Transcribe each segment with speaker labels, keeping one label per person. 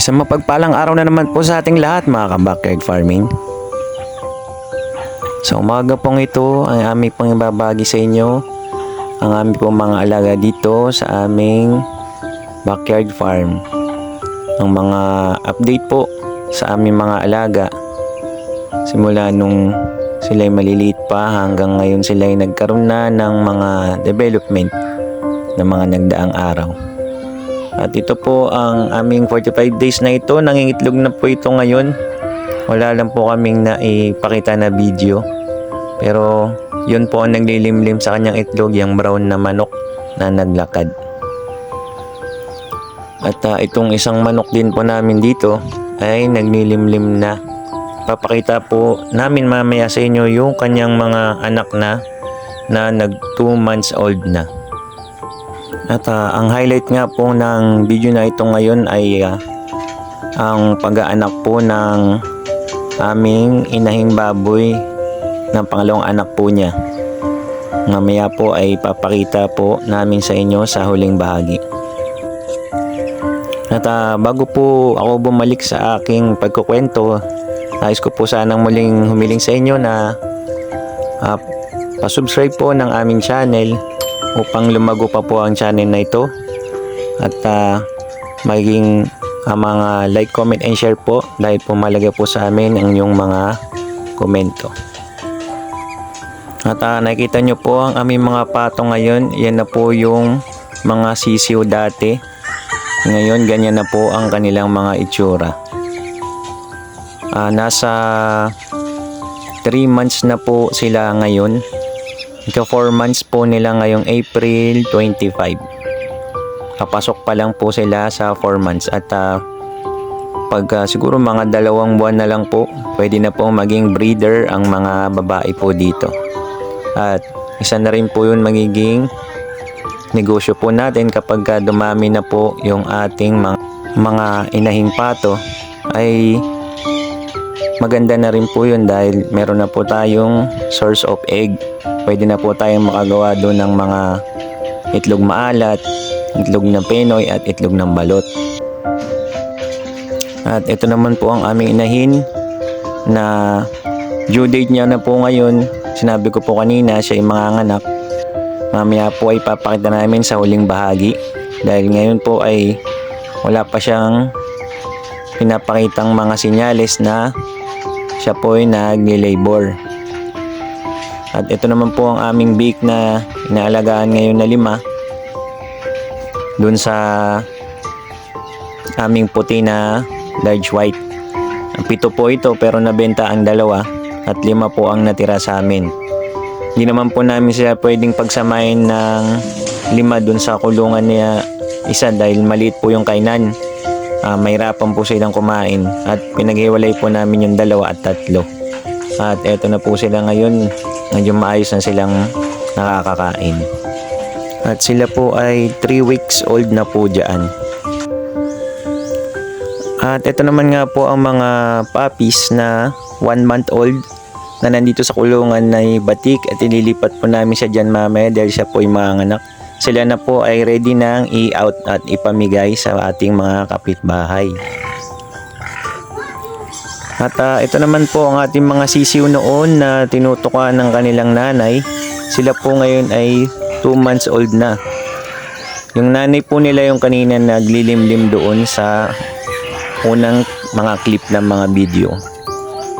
Speaker 1: Isang mapagpalang araw na naman po sa ating lahat mga ka-backyard farming. Sa umaga pong ito, ang aming pong ibabagi sa inyo ang aming pong mga alaga dito sa aming backyard farm. Ang mga update po sa aming mga alaga simula nung sila ay maliliit pa hanggang ngayon sila ay nagkaroon na ng mga development ng mga nagdaang araw. At ito po ang aming 45 days na ito. Nangingitlog na po ito ngayon. Wala lang po kaming naipakita na video. Pero yun po ang naglilimlim sa kanyang itlog, yung brown na manok na naglakad. At ah, itong isang manok din po namin dito ay naglilimlim na. Papakita po namin mamaya sa inyo yung kanyang mga anak na na nag 2 months old na. At ah, ang highlight nga po ng video na ito ngayon ay ah, ang pag-aanak po ng aming inahing baboy ng pangalawang anak po niya. Mamaya po ay papakita po namin sa inyo sa huling bahagi. At ah, bago po ako bumalik sa aking pagkukwento, nais ko po sanang muling humiling sa inyo na ah, pasubscribe po ng aming channel upang lumago pa po ang channel na ito at ah, maging ah, mga like, comment, and share po dahil po malaga po sa amin ang inyong mga komento. At ah, nakikita nyo po ang aming mga pato ngayon. Yan na po yung mga sisiw dati. Ngayon, ganyan na po ang kanilang mga itsura. Ah, nasa 3 months na po sila ngayon. Ika 4 months po nila ngayong April 25. Kapasok pa lang po sila sa 4 months at ah, pag ah, siguro mga dalawang buwan na lang po, pwede na po maging breeder ang mga babae po dito. At isa na rin po yun magiging negosyo po natin kapag ah, dumami na po yung ating mga, mga inahing pato ay maganda na rin po yun dahil meron na po tayong source of egg. Pwede na po tayong makagawa doon ng mga itlog maalat, itlog na penoy at itlog ng balot. At ito naman po ang aming inahin na due date niya na po ngayon. Sinabi ko po kanina siya ay manganganak. Mamaya po ay papakita namin sa huling bahagi dahil ngayon po ay wala pa siyang pinapakitang mga sinyales na siya po ay nagli-labor. At ito naman po ang aming bake na inaalagaan ngayon na lima. Doon sa aming puti na large white. Pito po ito pero nabenta ang dalawa at lima po ang natira sa amin. Hindi naman po namin sila pwedeng pagsamahin ng lima doon sa kulungan niya isa dahil maliit po yung kainan. Ah, mahirapan po silang kumain at pinaghiwalay po namin yung dalawa at tatlo. At eto na po sila ngayon, medyo maayos na silang nakakakain. At sila po ay 3 weeks old na po dyan. At ito naman nga po ang mga puppies na 1 month old na nandito sa kulungan na batik at ililipat po namin siya dyan mamaya dahil siya po ay manganak. Sila na po ay ready nang i-out at ipamigay sa ating mga kapitbahay. At ah, ito naman po ang ating mga sisiw noon na tinutukan ng kanilang nanay. Sila po ngayon ay 2 months old na. Yung nanay po nila yung kanina naglilimlim doon sa unang mga clip ng mga video.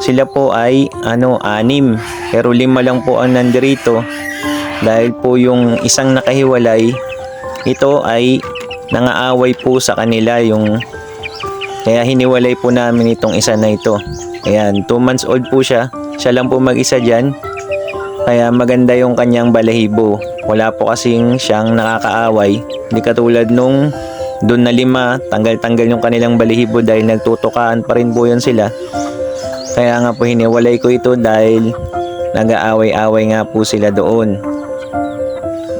Speaker 1: Sila po ay ano anim pero lima lang po ang nandirito dahil po yung isang nakahiwalay ito ay nangaaway po sa kanila yung kaya hiniwalay po namin itong isa na ito. Ayan, 2 months old po siya. Siya lang po mag-isa dyan. Kaya maganda yung kanyang balahibo. Wala po kasing siyang nakakaaway. Hindi katulad nung doon na lima, tanggal-tanggal yung kanilang balahibo dahil nagtutukaan pa rin po yun sila. Kaya nga po hiniwalay ko ito dahil nag-aaway-away nga po sila doon.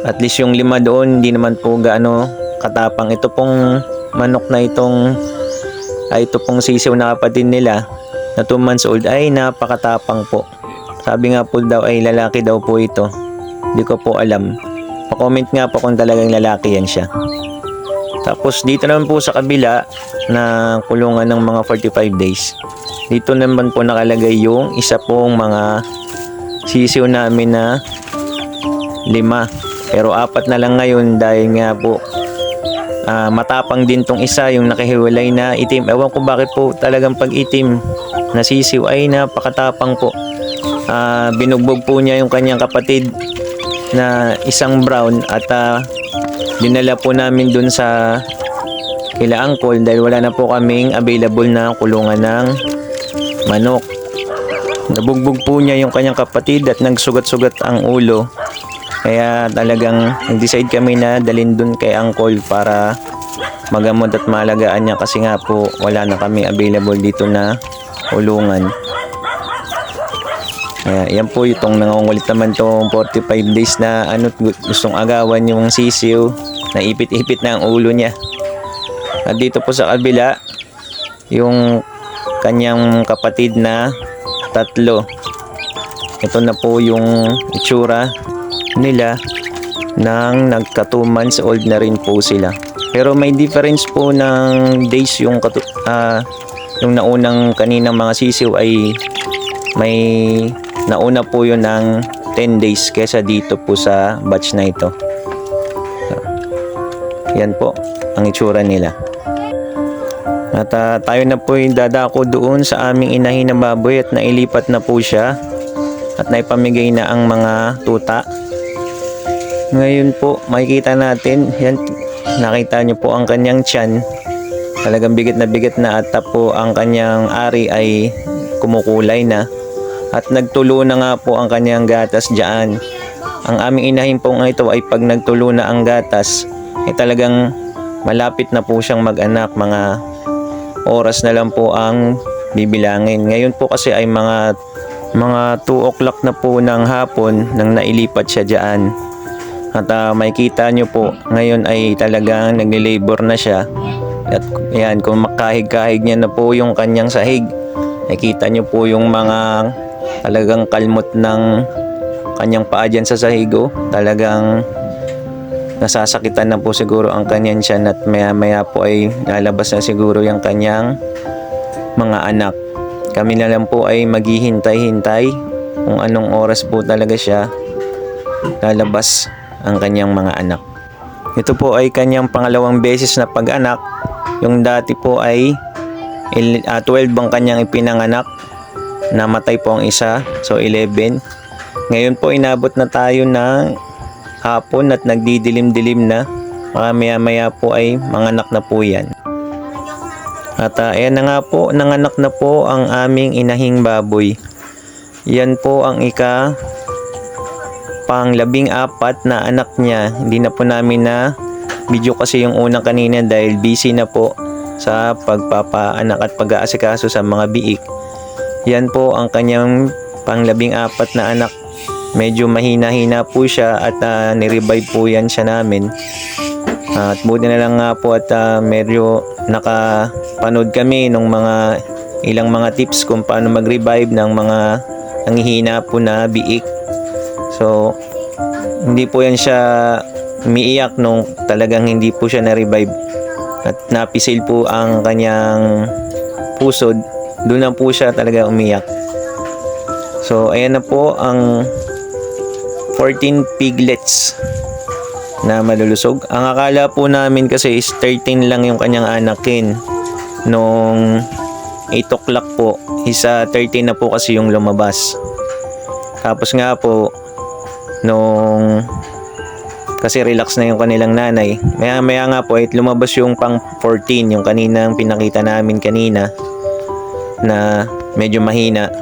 Speaker 1: At least yung lima doon, hindi naman po gaano katapang. Ito pong manok na itong ay ito pong sisiw na kapatid nila na 2 months old ay napakatapang po. Sabi nga po daw ay lalaki daw po ito. Hindi ko po alam. Pa-comment nga po kung talagang lalaki yan siya. Tapos dito naman po sa kabila na kulungan ng mga 45 days. Dito naman po nakalagay yung isa pong mga sisiw namin na lima. Pero apat na lang ngayon dahil nga po ah, matapang din tong isa yung nakahiwalay na itim. Ewan ko bakit po talagang pag itim na sisiw ay napakatapang po. Ah, binugbog po niya yung kanyang kapatid na isang brown at ah, dinala po namin dun sa kila uncle dahil wala na po kaming available na kulungan ng manok. Nabugbog po niya yung kanyang kapatid at nagsugat-sugat ang ulo. Kaya talagang nag-decide kami na dalhin dun kay uncle para magamot at malagaan niya kasi nga po wala na kami available dito na ulungan. Kaya yan po itong nangungulit naman tong 45 days na ano gustong agawan yung sisiw na ipit-ipit na ang ulo niya. At dito po sa kabila yung kanyang kapatid na tatlo. Ito na po yung itsura nila nang nagka 2 months old na rin po sila. Pero may difference po ng days yung ah, yung naunang kaninang mga sisiw ay may nauna po yun ng 10 days kesa dito po sa batch na ito. Yan po ang itsura nila. At ah, tayo na po yung dadako doon sa aming inahin na baboy at nailipat na po siya at naipamigay na ang mga tuta. Ngayon po makikita natin, yan, nakita niyo po ang kanyang tiyan. Talagang bigat na bigat na at po ang kanyang ari ay kumukulay na at nagtulo na nga po ang kanyang gatas diyan. Ang aming inahin pong ito ay pag nagtulo na ang gatas, ay talagang malapit na po siyang mag-anak. Mga oras na lang po ang bibilangin. Ngayon po kasi ay mga mga 2 o'clock na po ng hapon nang nailipat siya diyan. At ah, makikita nyo po, ngayon ay talagang nagle-labor na siya. At yan, kung makahig-kahig niya na po yung kanyang sahig, nakita nyo po yung mga talagang kalmot ng kanyang paa dyan sa sahigo. Talagang nasasakitan na po siguro ang kanyang tiyan at maya maya po ay lalabas na siguro yung kanyang mga anak. Kami na lang po ay maghihintay-hintay kung anong oras po talaga siya lalabas ang kanyang mga anak. Ito po ay kanyang pangalawang beses na pag-anak. Yung dati po ay il- ah, 12 ang kanyang ipinanganak. Namatay po ang isa, so 11. Ngayon po inabot na tayo ng hapon at nagdidilim-dilim na. Mga maya-maya po ay manganak na po yan. At ah, ayan na nga po, nanganak na po ang aming inahing baboy. Yan po ang ika pang labing apat na anak niya. Hindi na po namin na video kasi yung unang kanina dahil busy na po sa pagpapaanak at pag-aasikaso sa mga biik. Yan po ang kanyang panglabing apat na anak. Medyo mahina-hina po siya at uh, nirevive po yan siya namin. at buti na lang nga po at ah, medyo nakapanood kami ng mga ilang mga tips kung paano mag-revive ng mga nanghihina po na biik. So, hindi po yan siya umiiyak nung talagang hindi po siya na-revive. At napisil po ang kanyang pusod. Doon na po siya talaga umiyak. So, ayan na po ang 14 piglets na malulusog. Ang akala po namin kasi is 13 lang yung kanyang anakin. Nung 8 o'clock po, isa 13 na po kasi yung lumabas. Tapos nga po, nung kasi relax na yung kanilang nanay. Maya maya nga po ay lumabas yung pang 14, yung kaninang pinakita namin kanina na medyo mahina.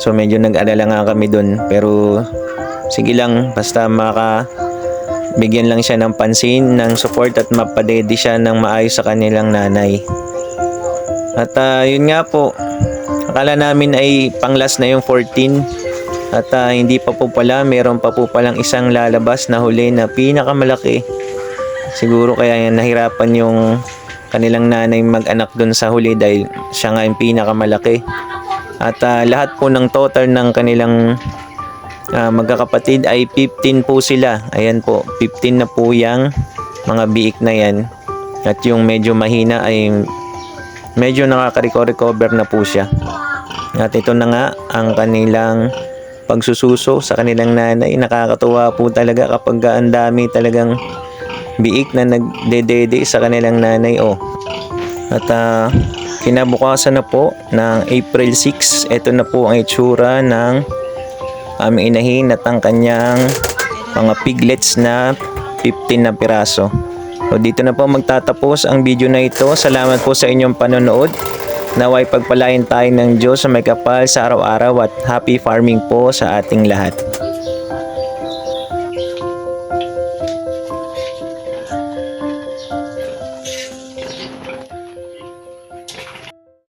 Speaker 1: So medyo nag-alala nga kami dun. Pero sige lang, basta maka bigyan lang siya ng pansin, ng support at mapadedi siya ng maayos sa kanilang nanay. At ah, yun nga po, akala namin ay panglas na yung 14 at ah, hindi pa po pala, meron pa po palang isang lalabas na huli na pinakamalaki. Siguro kaya nahirapan yung kanilang nanay mag-anak doon sa huli dahil siya nga yung pinakamalaki. At ah, lahat po ng total ng kanilang ah, magkakapatid ay 15 po sila. Ayan po, 15 na po yung mga biik na yan. At yung medyo mahina ay medyo nakaka-recover na po siya. At ito na nga ang kanilang pagsususo sa kanilang nanay. Nakakatuwa po talaga kapag ang dami talagang biik na nagdedede sa kanilang nanay. Oh. At ah, kinabukasan na po ng April 6, ito na po ang itsura ng aming inahin at ang kanyang mga piglets na 15 na piraso. So dito na po magtatapos ang video na ito. Salamat po sa inyong panonood. Naway pagpalain tayo ng Diyos sa may kapal sa araw-araw at happy farming po sa ating lahat.